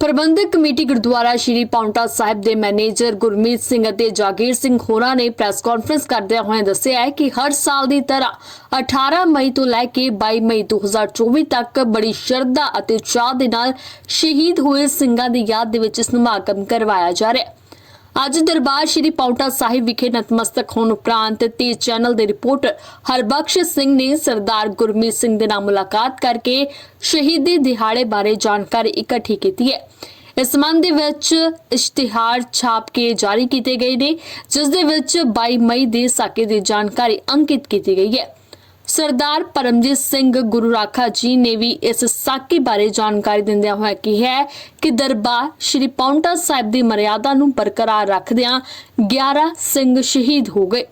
ਪ੍ਰਬੰਧਕ committee Gurdwara ਸ਼੍ਰੀ ਪੌਂਟਾ ਸਾਹਿਬ ਦੇ manager Gurmeet Singh ਅਤੇ ਜਾਗੀਰ ਸਿੰਘ ਹੋਰਾਂ ਨੇ ਪ੍ਰੈਸ ਕਾਨਫਰੰਸ ਕਰਦਿਆਂ ਹੋਇਆਂ ਦੱਸਿਆ ਹੈ ਕਿ ਹਰ ਸਾਲ ਦੀ ਤਰ੍ਹਾਂ 18 ਮਈ ਤੋਂ ਲੈ ਕੇ 22 ਮਈ 2024 ਤੱਕ ਬੜੀ ਸ਼ਰਧਾ ਅਤੇ ਚਾਅ ਦੇ ਨਾਲ ਸ਼ਹੀਦ ਹੋਏ ਸਿੰਘਾਂ ਦੀ ਯਾਦ ਦੇ ਵਿੱਚ ਸਮਾਗਮ ਕਰਵਾਇਆ ਜਾ ਰਿਹਾ ਹੈ। ਅੱਜ ਦਰਬਾਰ ਸ਼੍ਰੀ ਪੌਂਟਾ ਸਾਹਿਬ ਵਿਖੇ ਨਤਮਸਤਕ ਹੋਣ ਉਪਰੰਤ ਤੇ ਚੈਨਲ ਦੇ ਰਿਪੋਰਟਰ ਹਰਬਖਸ਼ ਸਿੰਘ ਨੇ ਸਰਦਾਰ ਗੁਰਮੀਤ ਸਿੰਘ ਦੇ ਨਾਲ ਮੁਲਾਕਾਤ ਕਰਕੇ ਸ਼ਹੀਦੀ ਦਿਹਾੜੇ ਬਾਰੇ ਜਾਣਕਾਰੀ ਇਕੱਠੀ ਕੀਤੀ ਹੈ। ਇਸ ਸੰਬੰਧ ਦੇ ਵਿੱਚ ਇਸ਼ਤਿਹਾਰ ਛਾਪ ਕੇ ਜਾਰੀ ਕੀਤੇ ਗਏ ਨੇ, ਜਿਸ ਦੇ ਵਿੱਚ 22 ਮਈ ਦੇ ਸਾਕੇ ਦੀ ਜਾਣਕਾਰੀ ਅੰਕਿਤ ਕੀਤੀ ਗਈ ਹੈ। ਸਰਦਾਰ ਪਰਮਜੀਤ ਸਿੰਘ ਗੁਰੂ ਰਾਖਾ ਜੀ ਨੇ ਵੀ ਇਸ ਸਾਕੀ ਬਾਰੇ ਜਾਣਕਾਰੀ ਦਿੰਦਿਆਂ ਹੋਇਆ ਕਿਹਾ ਹੈ ਕਿ ਦਰਬਾਰ ਸ਼੍ਰੀ ਪੌਂਟਾ ਸਾਹਿਬ ਦੀ ਮਰਿਆਦਾ ਨੂੰ ਬਰਕਰਾਰ ਰੱਖਦਿਆਂ 11 ਸਿੰਘ ਸ਼ਹੀਦ ਹੋ ਗਏ।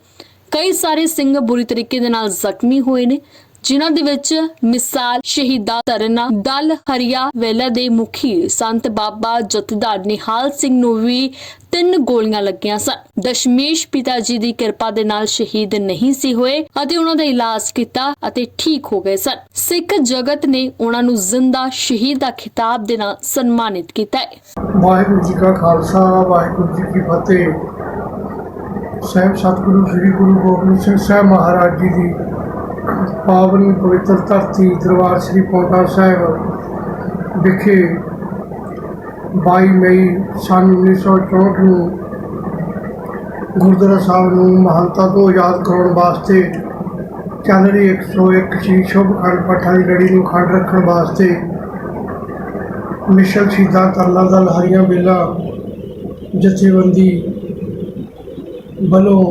ਕਈ ਸਾਰੇ ਸਿੰਘ ਬੁਰੀ ਤਰੀਕੇ ਦੇ ਨਾਲ ਜ਼ਖਮੀ ਹੋਏ ਨੇ। ਜਿਨ੍ਹਾਂ ਦੇ ਵਿੱਚ ਮਿਸਾਲ ਸ਼ਹੀਦਾ ਤਰਨਾ, ਦਲ ਹਰੀਆ ਵੇਲਾ ਦੇ ਮੁਖੀ ਸੰਤ ਬਾਬਾ ਜਥੇਦਾਰ ਨਿਹਾਲ ਸਿੰਘ ਨੂੰ ਵੀ ਤਿੰਨ ਗੋਲੀਆਂ ਲੱਗੀਆਂ ਸਨ। ਦਸ਼ਮੇਸ਼ ਪਿਤਾ ਜੀ ਦੀ ਕਿਰਪਾ ਦੇ ਨਾਲ ਸ਼ਹੀਦ ਨਹੀਂ ਸੀ ਹੋਏ ਅਤੇ ਉਹਨਾਂ ਦਾ ਇਲਾਜ ਕੀਤਾ ਅਤੇ ਠੀਕ ਹੋ ਗਏ ਸਨ। ਸਿੱਖ ਜਗਤ ਨੇ ਉਹਨਾਂ ਨੂੰ ਜ਼ਿੰਦਾ ਸ਼ਹੀਦ ਦਾ ਖਿਤਾਬ ਦੇ ਨਾਲ ਸਨਮਾਨਿਤ ਕੀਤਾ ਹੈ। ਵਾਹਿਗੁਰੂ ਜੀ ਕਾ ਖਾਲਸਾ, ਵਾਹਿਗੁਰੂ ਜੀ ਕੀ ਫਤਿਹ। ਸਹਿਬ ਸਤਿਗੁਰੂ, ਸ੍ਰੀ ਗੁਰੂ ਗੋਬਿੰਦ ਸਿੰਘ ਸਾਹਿਬ ਮਹਾਰਾਜ ਜੀ ਦੀ ਪਾਵਨੀ ਪਵਿੱਤਰ ਧਰਤੀ ਦਰਬਾਰ ਸ੍ਰੀ ਪੌਂਟਾ ਸਾਹਿਬ ਵਿਖੇ 22 ਮਈ ਸੰਨ 1964 ਨੂੰ ਗੁਰਦੁਆਰਾ ਸਾਹਿਬ ਨੂੰ ਮਹਾਨਤਾ ਤੋਂ ਆਜ਼ਾਦ ਕਰਾਉਣ ਵਾਸਤੇ ਚੱਲ ਰਹੀ 101 ਸੀ ਸ਼ੁਭ ਖੰਡ ਪਾਠਾਂ ਦੀ ਲੜੀ ਨੂੰ ਖੰਡ ਰੱਖਣ ਵਾਸਤੇ ਮਿਸ਼ਨ ਸ਼ਹੀਦਾਂ ਤਰਲਾ ਦਲ ਹਰੀਆਂ ਬੇਲਾ ਜਥੇਬੰਦੀ ਵੱਲੋਂ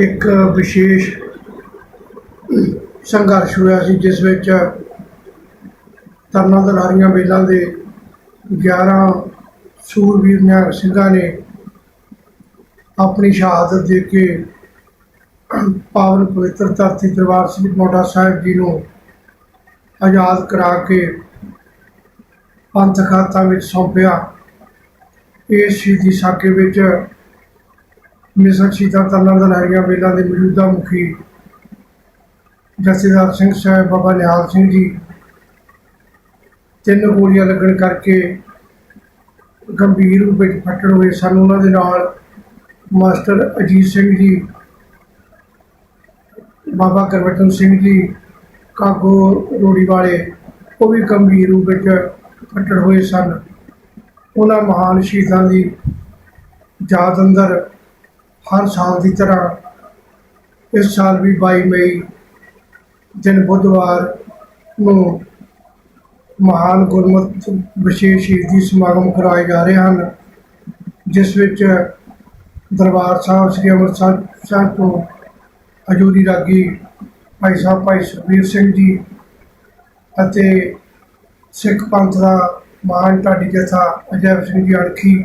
ਇੱਕ ਵਿਸ਼ੇਸ਼ ਸੰਘਰਸ਼ ਹੋਇਆ ਸੀ, ਜਿਸ ਵਿੱਚ ਤਰਨਾ ਦਲ ਬੇਲਾਂ ਦੇ 11 ਸੂਰਵੀਰ ਨਿਹੰਗ ਸਿੰਘਾਂ ਨੇ ਆਪਣੀ ਸ਼ਹਾਦਤ ਦੇ ਕੇ ਪਾਵਨ ਪਵਿੱਤਰ ਧਰਤੀ ਦਰਬਾਰ ਸ੍ਰੀ ਮੋਢਾ ਸਾਹਿਬ ਜੀ ਨੂੰ ਆਜ਼ਾਦ ਕਰਾ ਕੇ ਪੰਥ ਖਾਤਾ ਵਿੱਚ ਸੌਂਪਿਆ। ਇਸ ਸ਼ਹੀਦੀ ਸਾਕੇ ਵਿੱਚ ਮਿਸਰ ਸ਼ਹੀਦਾਂ ਤਰਨਾ ਦਲਾਰੀਆਂ ਵੇਲਾ ਦੇ ਮੌਜੂਦਾ ਮੁਖੀ ਜਥੇਦਾਰ ਸਿੰਘ ਸਾਹਿਬ, ਬਾਬਾ ਨਿਹਾਲ ਸਿੰਘ ਜੀ, ਤਿੰਨ ਗੋਲੀਆਂ ਲੱਗਣ ਕਰਕੇ ਗੰਭੀਰ ਰੂਪ ਵਿੱਚ ਫੱਟੜ ਹੋਏ ਸਨ। ਉਹਨਾਂ ਦੇ ਨਾਲ ਮਾਸਟਰ ਅਜੀਤ ਸਿੰਘ ਜੀ, ਬਾਬਾ ਕਰਵਟਨ ਸਿੰਘ ਜੀ ਕਾਗੋ ਰੋੜੀ ਵਾਲੇ, ਉਹ ਵੀ ਗੰਭੀਰ ਰੂਪ ਵਿੱਚ ਫੱਟੜ ਹੋਏ ਸਨ। ਉਹਨਾਂ ਮਹਾਨ ਸ਼ਹੀਦਾਂ ਦੀ ਯਾਦ ਅੰਦਰ ਹਰ ਸਾਲ ਦੀ ਤਰ੍ਹਾਂ ਇਸ ਸਾਲ ਵੀ 22 ਮਈ ਦਿਨ ਬੁੱਧਵਾਰ ਨੂੰ ਮਹਾਨ ਗੁਰਮਤਿ ਵਿਸ਼ੇਸ਼ ਸ਼ਹੀਦੀ ਸਮਾਗਮ ਕਰਾਏ ਜਾ ਰਹੇ ਹਨ, ਜਿਸ ਵਿੱਚ ਦਰਬਾਰ ਸਾਹਿਬ ਸ੍ਰੀ ਅੰਮ੍ਰਿਤਸਰ ਸਾਹਿਬ ਤੋਂ ਹਜੂਰੀ ਰਾਗੀ ਭਾਈ ਸਾਹਿਬ, ਭਾਈ ਸੁਖਬੀਰ ਸਿੰਘ ਜੀ ਅਤੇ ਸਿੱਖ ਪੰਥ ਦਾ ਮਹਾਨ ਢਾਡੀ ਜਥਾ ਅਜੈਬ ਸਿੰਘ ਜੀ ਅਣਖੀ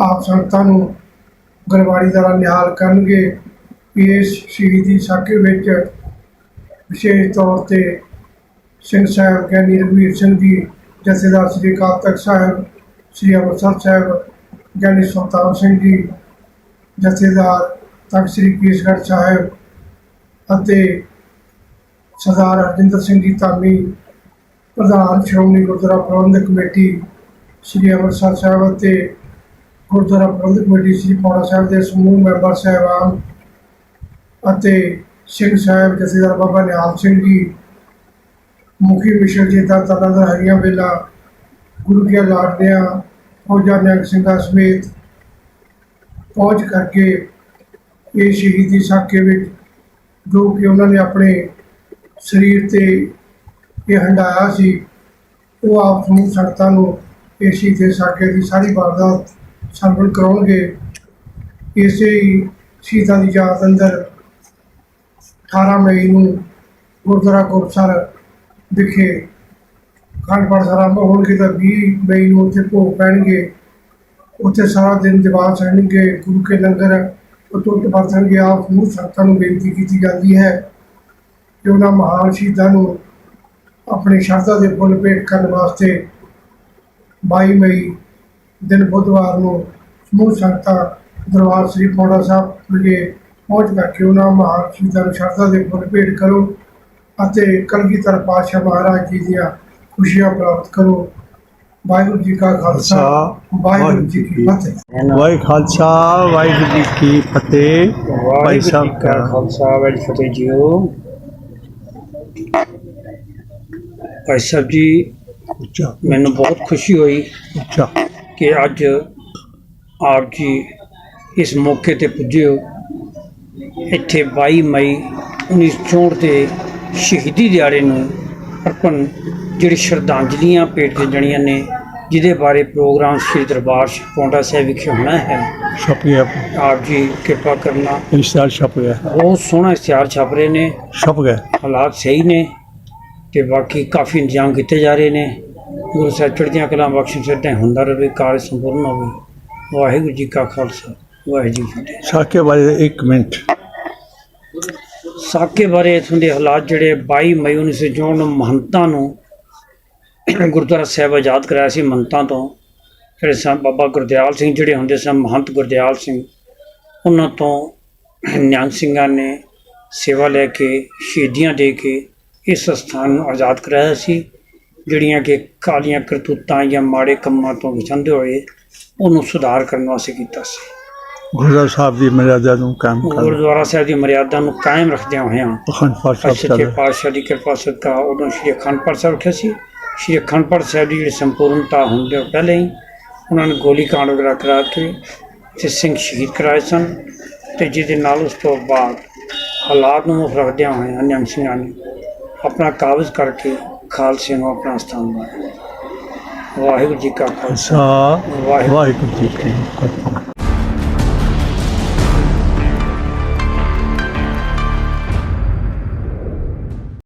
ਆਪ ਸੰਗਤਾਂ ਨੂੰ ਗੁਰਬਾਣੀ ਦਾ ਨਿਹਾਲ ਕਰਨਗੇ। ਇਸ ਸ਼ਹੀਦੀ ਸਾਕੇ ਵਿੱਚ ਵਿਸ਼ੇਸ਼ ਤੌਰ ਤੇ ਸਿੰਘ ਸਾਹਿਬ ਗਿਆਨੀ ਰਘਵੀਰ ਸਿੰਘ ਜੀ, ਜਥੇਦਾਰ ਸ੍ਰੀ ਅਕਾਲ ਤਖਤ ਸਾਹਿਬ, ਸ੍ਰੀ ਅੰਮ੍ਰਿਤਸਰ ਸਾਹਿਬ, ਗਿਆਨੀ ਸੁਲਤਾਨ ਸਿੰਘ ਜੀ, ਜਥੇਦਾਰ ਤਖਤ ਸ੍ਰੀ ਕੇਸਗੜ੍ਹ ਸਾਹਿਬ ਅਤੇ ਸਰਦਾਰ ਹਰਜਿੰਦਰ ਸਿੰਘ ਜੀ ਧਾਮੀ, ਪ੍ਰਧਾਨ ਸ਼੍ਰੋਮਣੀ ਗੁਰਦੁਆਰਾ ਪ੍ਰਬੰਧਕ ਕਮੇਟੀ ਸ੍ਰੀ ਅੰਮ੍ਰਿਤਸਰ ਸਾਹਿਬ ਅਤੇ ਗੁਰਦੁਆਰਾ ਪ੍ਰਬੰਧਕ ਕਮੇਟੀ ਸ੍ਰੀ ਪੌੜਾ ਸਾਹਿਬ ਦੇ ਸਮੂਹ ਮੈਂਬਰ ਸਾਹਿਬਾਨ ਅਤੇ ਸਿੰਘ ਸਾਹਿਬ ਜਥੇਦਾਰ ਬਾਬਾ ਨਿਹਾਲ ਸਿੰਘ ਜੀ, ਮੁਖੀ ਮਿਸ਼ਨ ਜੀ ਦਾ ਤਲਾ ਦਾ ਹਰੀਆਂ ਵੇਲਾ ਗੁਰੂ ਕੇ ਲਾਡਿਆਂ ਫੌਜਾਂ ਨਿਹੰਗ ਸਿੰਘਾਂ ਸਮੇਤ ਪਹੁੰਚ ਕਰਕੇ ਇਹ ਸ਼ਹੀਦੀ ਸਾਕੇ ਵਿੱਚ ਜੋ ਕਿ ਉਹਨਾਂ ਨੇ ਆਪਣੇ ਸਰੀਰ ਤੇ ਇਹ ਹੰਡਾਇਆ ਸੀ, ਉਹ ਆਪ ਸਮੂਹ ਸੰਗਤਾਂ ਨੂੰ ਇਹ ਦੇ ਸਾਕੇ ਦੀ ਸਾਰੀ ਵਾਰਦਾਤ ਸਰਵਣ ਕਰਾਉਣਗੇ। ਇਸੇ ਹੀ ਸ਼ਹੀਦਾਂ ਦੀ ਯਾਦ ਅੰਦਰ 18 ਮਈ ਨੂੰ ਗੁਰਦੁਆਰਾ ਗੁਰਸਰ ਵਿਖੇ ਖੰਡ ਪਾਠ ਆਰੰਭ ਹੋਣਗੇ ਤਾਂ 20 ਮਈ ਨੂੰ ਉੱਥੇ ਭੋਗ ਪੈਣਗੇ। ਉੱਥੇ ਸਾਰਾ ਦਿਨ ਦੀਵਾਰ ਸਹਿਣਗੇ, ਗੁਰੂ ਕੇ ਲੰਗਰ ਉਤੁੱਟ ਵਰਤਣਗੇ ਆਪ ਨੂੰ ਸੰਗਤਾਂ ਨੂੰ ਬੇਨਤੀ ਕੀਤੀ ਜਾਂਦੀ ਹੈ ਕਿ ਉਹਨਾਂ ਮਹਾਨ ਸ਼ਹੀਦਾਂ ਨੂੰ ਆਪਣੀ ਸ਼ਰਧਾ ਦੇ ਫੁੱਲ ਭੇਟ ਕਰਨ ਵਾਸਤੇ 22 ਮਈ ਦਿਨ ਬੁੱਧਵਾਰ ਨੂੰ ਸਮੂਹ ਸੰਗਤਾਂ ਦਰਬਾਰ ਸ੍ਰੀ ਪੌੜਾ ਸਾਹਿਬ ਵਿਖੇ ਪਹੁੰਚ ਕਰਕੇ ਉਹਨਾਂ ਮਹਾਨ ਸ਼ਹੀਦਾਂ ਨੂੰ ਸ਼ਰਧਾ ਦੇ ਫੁੱਲ ਭੇਟ ਕਰੋ ਅਤੇ ਕਲਗੀਧਰ ਪਾਤਸ਼ਾਹ ਮਹਾਰਾਜ ਜੀ ਦੀਆਂ ਖੁਸ਼ੀਆਂ ਪ੍ਰਾਪਤ ਕਰੋ। ਵਾਹਿਗੁਰੂ ਜੀ ਕਾ ਖਾਲਸਾ ਵਾਹਿਗੁਰੂ ਜੀ ਕੀ ਫਤਿਹ। ਵਾਹਿ ਖਾਲਸਾ ਵਾਹਿਗੁਰੂ ਜੀ ਕੀ ਫਤਿਹ। ਭਾਈ ਸਾਹਿਬ ਕਾ ਖਾਲਸਾ ਵਾਹਿਗੁਰੂ ਫਤਿਹ ਜੀਓ। ਭਾਈ ਸਾਹਿਬ ਜੀ ਉੱਚਾ। ਮੈਨੂੰ ਬਹੁਤ ਖੁਸ਼ੀ ਹੋਈ ਉੱਚਾ। ਕਿ ਅੱਜ ਆਪ ਜੀ ਇਸ ਮੌਕੇ ਤੇ ਪੁੱਜੇ ਹੋ। ਇੱਥੇ 22 ਮਈ 1964 ਦੇ ਸ਼ਹੀਦੀ ਦਿਹਾੜੇ ਨੂੰ ਅਰਪਣ ਜਿਹੜੀ ਸ਼ਰਧਾਂਜਲੀਆਂ ਭੇਟ ਕੇ ਜਣੀਆਂ ਨੇ ਜਿਹਦੇ ਬਾਰੇ ਪ੍ਰੋਗਰਾਮ ਸ੍ਰੀ ਦਰਬਾਰ ਪੌਂਟਾ ਸਾਹਿਬ ਵਿਖੇ ਹੋਣਾ ਹੈ। ਛਪ ਗਿਆ। ਆਪ ਜੀ ਕਿਰਪਾ ਕਰਨਾ। ਇਸ਼ਤਾਰ ਛਪ ਗਿਆ। ਬਹੁਤ ਸੋਹਣਾ ਇਸ਼ਤਿਹਾਰ ਛਪ ਰਹੇ ਨੇ। ਛਪ ਗਿਆ। ਹਾਲਾਤ ਸਹੀ ਨੇ ਤੇ ਬਾਕੀ ਕਾਫੀ ਇੰਤਜ਼ਾਮ ਕੀਤੇ ਜਾ ਰਹੇ ਨੇ। ਗੁਰੂ ਸਾਹਿਬ ਚੜ੍ਹਦੀਆਂ ਕਲਾਂ ਬਖਸ਼ਣ ਸੱਟੇ ਹੁੰਦਾ ਰਹੇ ਕਾਰਜ ਸੰਪੂਰਨ ਹੋਵੇ। ਵਾਹਿਗੁਰੂ ਜੀ ਕਾ ਖਾਲਸਾ। ਵਾਹਿਗੁਰੂ ਜੀ। ਕੀ ਸਾਕੇ ਬਾਰੇ ਇੱਕ ਮਿੰਟ। ਸਾਕੇ ਬਾਰੇ ਇਥੋਂ ਦੇ ਹਾਲਾਤ ਜਿਹੜੇ 22 ਮਈ 1964 ਨੂੰ ਮਹੰਤਾਂ ਨੂੰ ਗੁਰਦੁਆਰਾ ਸਾਹਿਬ ਆਜ਼ਾਦ ਕਰਾਇਆ ਸੀ ਮਹੰਤਾਂ ਤੋਂ। ਜਿਹੜੇ ਸਨ ਬਾਬਾ ਗੁਰਦਿਆਲ ਸਿੰਘ ਜਿਹੜੇ ਹੁੰਦੇ ਸਨ ਮਹੰਤ ਗੁਰਦਿਆਲ ਸਿੰਘ ਉਹਨਾਂ ਤੋਂ ਨਿਹੰਗ ਸਿੰਘਾਂ ਨੇ ਸੇਵਾ ਲੈ ਕੇ ਸ਼ਹੀਦੀਆਂ ਦੇ ਕੇ ਇਸ ਸਥਾਨ ਨੂੰ ਆਜ਼ਾਦ ਕਰਾਇਆ ਸੀ ਜਿਹੜੀਆਂ ਕਿ ਕਾਲੀਆਂ ਕਰਤੂਤਾਂ ਜਾਂ ਮਾੜੇ ਕੰਮਾਂ ਤੋਂ ਬਚਾਉਂਦੇ ਹੋਏ ਉਹਨੂੰ ਸੁਧਾਰ ਕਰਨ ਵਾਸਤੇ ਕੀਤਾ ਸੀ। ਗੁਰਦਾਸ ਸਾਹਿਬ ਦੀ ਮਰਿਆਦਾ ਨੂੰ ਕਾਇਮ ਕਰ। ਗੁਰਦੁਆਰਾ ਸਾਹਿਬ ਦੀ ਮਰਿਆਦਾ ਨੂੰ ਕਾਇਮ ਅਖੰਡ ਪਾਠ ਸਾਹਿਬ ਸੱਚੇ ਚੱਲ ਪਾਤਸ਼ਾਹ ਦੀ ਕਿਰਪਾ ਸਦਕਾ ਉਦੋਂ ਸ਼੍ਰੀ ਅਖੰਡ ਪਾਠ ਸਾਹਿਬ ਰੱਖਿਆ ਸੀ। ਸ਼੍ਰੀ ਅਖੰਡ ਪਾਠ ਸਾਹਿਬ ਦੀ ਜਿਹੜੀ ਸੰਪੂਰਨਤਾ ਹੋਣ ਦੇ ਪਹਿਲੇ ਹੀ ਉਹਨਾਂ ਨੇ ਗੋਲੀ ਕਾਂਡ ਵਗੈਰਾ ਕਰਾ ਕੇ ਤੇ ਸਿੰਘ ਸ਼ਹੀਦ ਕਰਾਏ ਸਨ ਤੇ ਜਿਹਦੇ ਨਾਲ ਉਸ ਤੋਂ ਬਾਅਦ ਹਾਲਾਤ ਨੂੰ ਮੁੱਖ ਰੱਖਦਿਆਂ ਹੋਇਆਂ ਨਿਹੰਗ ਸਿੰਘਾਂ ਨੇ ਆਪਣਾ ਕਾਬਜ਼ ਕਰਕੇ ਖਾਲਸੇ ਨੂੰ ਆਪਣਾ ਸਥਾਨ ਬਣਾਇਆ। ਵਾਹਿਗੁਰੂ ਜੀ ਕਾ ਖਾਲਸਾ। ਵਾਹਿਗੁਰੂ ਜੀ ਕੀ ਫਤਿਹ।